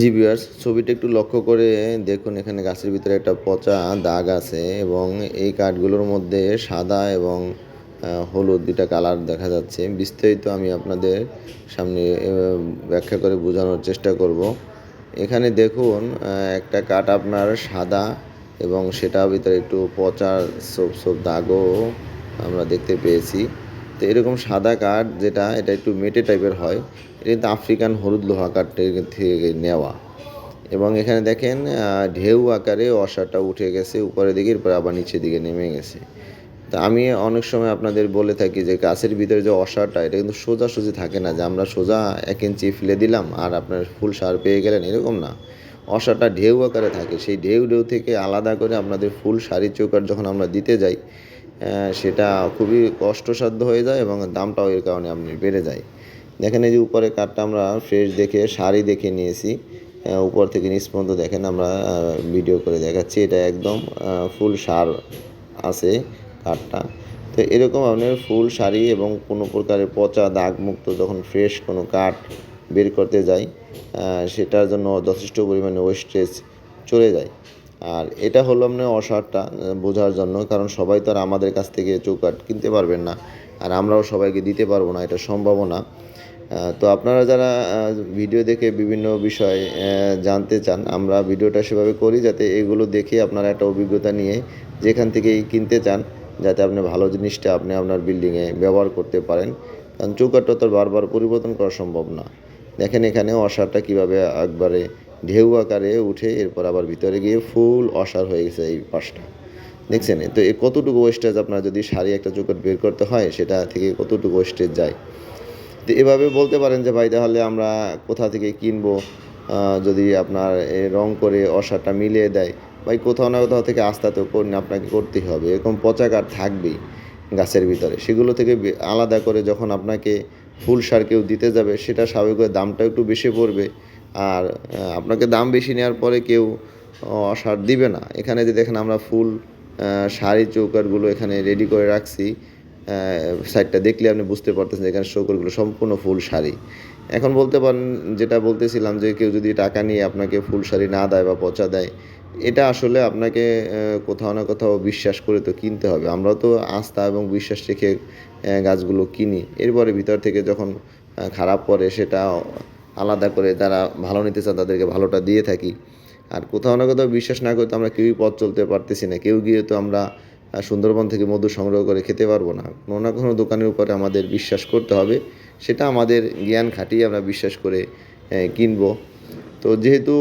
জি viewers, ছবিটা একটু লক্ষ্য করে দেখুন, এখানে গাছের ভিতরে একটা পচা দাগ আছে এবং এই কাঠগুলোর মধ্যে সাদা এবং হলুদ দুইটা কালার দেখা যাচ্ছে। বিস্তারিত আমি আপনাদের সামনে ব্যাখ্যা করে বোঝানোর চেষ্টা করব। এখানে দেখুন একটা কাঠ আপনার সাদা এবং সেটার ভিতরে একটু পচা সব সব দাগও আমরা দেখতে পেয়েছি। তো এরকম সাদা কাঠ যেটা, এটা একটু মেটে টাইপের হয়, এটা কিন্তু আফ্রিকান হলুদ লোহা কাঠের থেকে নেওয়া। এবং এখানে দেখেন ঢেউ আকারে অসাটা উঠে গেছে, উপরের দিকে, এরপর আবার নিচের দিকে নেমে গেছে। তা আমি অনেক সময় আপনাদের বলে থাকি যে, গাছের ভিতরে যে অসারটা, এটা কিন্তু সোজাসুজি থাকে না যে, আমরা সোজা এক ইঞ্চি ফেলে দিলাম আর আপনার ফুল সার পেয়ে গেলেন, এরকম না। অসারটা ঢেউ আকারে থাকে, সেই ঢেউ ঢেউ থেকে আলাদা করে আপনাদের ফুল সারি চৌকার যখন আমরা দিতে যাই সেটা খুবই কষ্টসাধ্য হয়ে যায় এবং দামটাও এর কারণে আপনি বেড়ে যায়। দেখেন এই যে উপরে কাঠটা আমরা ফ্রেশ দেখে, শাড়ি দেখে নিয়েছি। উপর থেকে নিচ পর্যন্ত দেখেন আমরা ভিডিও করে দেখাচ্ছি। এটা একদম ফুল সার আছে কাঠটা। তো এরকম আপনার ফুল শাড়ি এবং কোনো প্রকারের পচা দাগমুক্ত যখন ফ্রেশ কোনো কাঠ বের করতে যাই সেটার জন্য যথেষ্ট পরিমাণে ওয়েস্টেজ চলে যায়। আর এটা হলো আপনার অসারটা বোঝার জন্য, কারণ সবাই তো আর আমাদের কাছ থেকে চৌকাঠ কিনতে পারবেন না, আর আমরাও সবাইকে দিতে পারব না, এটা সম্ভাবনা তো আপনারা যারা ভিডিও দেখে বিভিন্ন বিষয় জানতে চান, আমরা ভিডিওটা সেভাবে করি যাতে এগুলো দেখে আপনারা একটা অভিজ্ঞতা নিয়ে যেখান থেকেই কিনতে চান, যাতে আপনি ভালো জিনিসটা আপনি আপনার বিল্ডিংয়ে ব্যবহার করতে পারেন। কারণ চৌকাঠটা তো বারবার পরিবর্তন করা সম্ভব না। দেখেন এখানে অসারটা কীভাবে একবারে ঢেউ আকারে উঠে এরপর আবার ভিতরে গিয়ে ফুল অসার হয়ে গেছে এই পাশটা। দেখছেন? তো এই কতটুকু ওয়েস্টেজ আপনার যদি শাড়ি একটা চৌকাঠ বের করতে হয়, সেটা থেকে কতটুকু ওয়েস্টেজ যায়? তো এভাবে বলতে পারেন যে, ভাই, তাহলে আমরা কোথা থেকে কিনবো? যদি আপনার রং করে অসারটা মিলিয়ে দেয়। ভাই, কোথাও না কোথাও থেকে আস্থা তো আপনাকে করতেই হবে। এরকম পচাকার থাকবেই গাছের ভিতরে। সেগুলো থেকে আলাদা করে যখন আপনাকে ফুল সার কেউ দিতে যাবে, সেটা স্বাভাবিক দামটা একটু বেশি পড়বে। আর আপনাকে দাম বেশি নেওয়ার পরে কেউ অসার দিবে না। এখানে যে দেখেন আমরা ফুল শাড়ি চৌকারগুলো এখানে রেডি করে রাখছি। সাইডটা দেখলে আপনি বুঝতে পারতেছেন এখানে শৌকরগুলো সম্পূর্ণ ফুল শাড়ি এখন বলতে পারেন, যেটা বলতেছিলাম যে কেউ যদি টাকা নিয়ে আপনাকে ফুল শাড়ি না দেয় বা পচা দেয়, এটা আসলে আপনাকে কোথাও না কোথাও বিশ্বাস করে তো কিনতে হবে। আমরা তো আস্থা এবং বিশ্বাস রেখে গাছগুলো কিনি। এরপরে ভিতর থেকে যখন খারাপ পড়ে সেটা আলাদা করে তারা ভালো নিতে চান তাদেরকে ভালোটা দিয়ে থাকি। আর কোথাও না কোথাও বিশ্বাস না করে তো আমরা কেউই পথ চলতে পারতেছি না। কেউ গিয়ে তো আমরা সুন্দরবন থেকে মধু সংগ্রহ করে খেতে পারব না। কোনো না কোনো দোকানের উপরে আমাদের বিশ্বাস করতে হবে। সেটা আমাদের জ্ঞান খাটিয়ে আমরা বিশ্বাস করে কিনবো। তো যেহেতু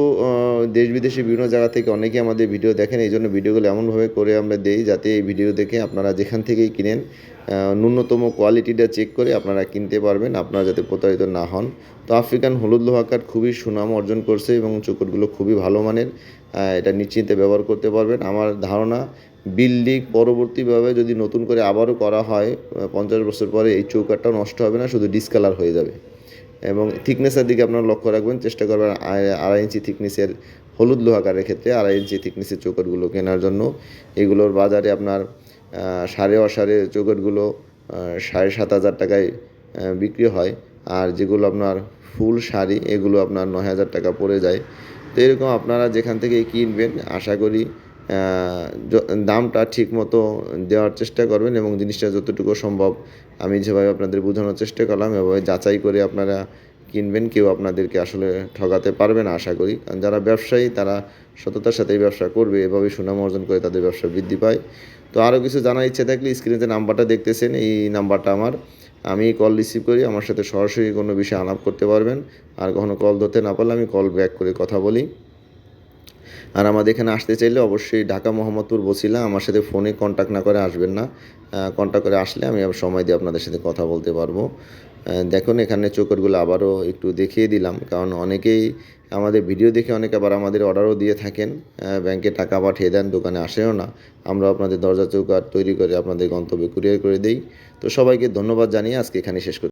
দেশ বিদেশে বিভিন্ন জায়গা থেকে অনেকেই আমাদের ভিডিও দেখেন, এই জন্য ভিডিওগুলো এমনভাবে করে আমরা দেই যাতে এই ভিডিও দেখে আপনারা যেখান থেকেই কিনেন ন্যূনতম কোয়ালিটিটা চেক করে আপনারা কিনতে পারবেন, আপনারা যাতে প্রতারিত না হন। তো আফ্রিকান হলুদ লোহা কাঠ খুবই সুনাম অর্জন করছে এবং চৌকটগুলো খুবই ভালো মানের এটা নিশ্চিন্তে ব্যবহার করতে পারবেন। আমার ধারণা বিল্ডিং পরবর্তীভাবে যদি নতুন করে আবারও করা হয় পঞ্চাশ বছর পরে এই চৌকাঠটাও নষ্ট হবে না, শুধু ডিসকালার হয়ে যাবে। এবং থিকনেসের দিকে আপনারা লক্ষ্য রাখবেন চেষ্টা করবেন আড়াই- ইঞ্চি থিকনেসের হলুদ লোহাকারের ক্ষেত্রে আড়াই ইঞ্চি থিকনেসের চৌকাঠগুলো কেনার জন্য। এগুলোর বাজারে আপনার সাড়ে অসাড়ে চৌকাঠগুলো আহ, সাড়ে সাত হাজার টাকায় বিক্রি হয়। আর যেগুলো আপনার ফুল শাড়ি এগুলো আপনার নয় হাজার টাকা পড়ে যায়। তো এরকম আপনারা যেখান থেকে কিনবেন আশা করি দামটা ঠিক মতো দেওয়ার চেষ্টা করবেন এবং জিনিসটা যতটুকু সম্ভব আমি যেভাবে আপনাদের বোঝানোর চেষ্টা করলাম, এভাবে যাচাই করে আপনারা কিনবেন, কেউ আপনাদেরকে আসলে ঠকাতে পারবে না আশা করি। কারণ যারা ব্যবসায়ী, তারা সততার সাথেই ব্যবসা করবে, এভাবে সুনাম অর্জন করে তাদের ব্যবসা বৃদ্ধি পায়। তো আরও কিছু জানার ইচ্ছে থাকলে স্ক্রিনে নাম্বারটা দেখতেছেন, এই নাম্বারটা আমার। আমি কল রিসিভ করি, আমার সাথে সরাসরি কোনো বিষয়ে আলাপ করতে পারবেন। আর কখনো কল ধরতে না পারলে আমি কল ব্যাক করে কথা বলি। আর আমাদের এখানে আসতে চাইলে অবশ্যই ঢাকা মোহাম্মদপুর বসিলা, আমার সাথে ফোনে কন্ট্যাক্ট না করে আসবেন না। কন্ট্যাক্ট করে আসলে আমি সময় দিয়ে আপনাদের সাথে কথা বলতে পারব। দেখুন, এখানে চোখরগুলো আবারও একটু দেখিয়ে দিলাম, কারণ অনেকেই আমাদের ভিডিও দেখে অনেকে আবার আমাদের অর্ডারও দিয়ে থাকেন। ব্যাংকে টাকা পাঠিয়ে দেন, দোকানে আসেও না। আমরা আপনাদের দরজা চৌকাট তৈরি করে আপনাদের গন্তব্যে কুরিয়ার করে দেই। তো সবাইকে ধন্যবাদ জানিয়ে আজকে এখানে শেষ করছি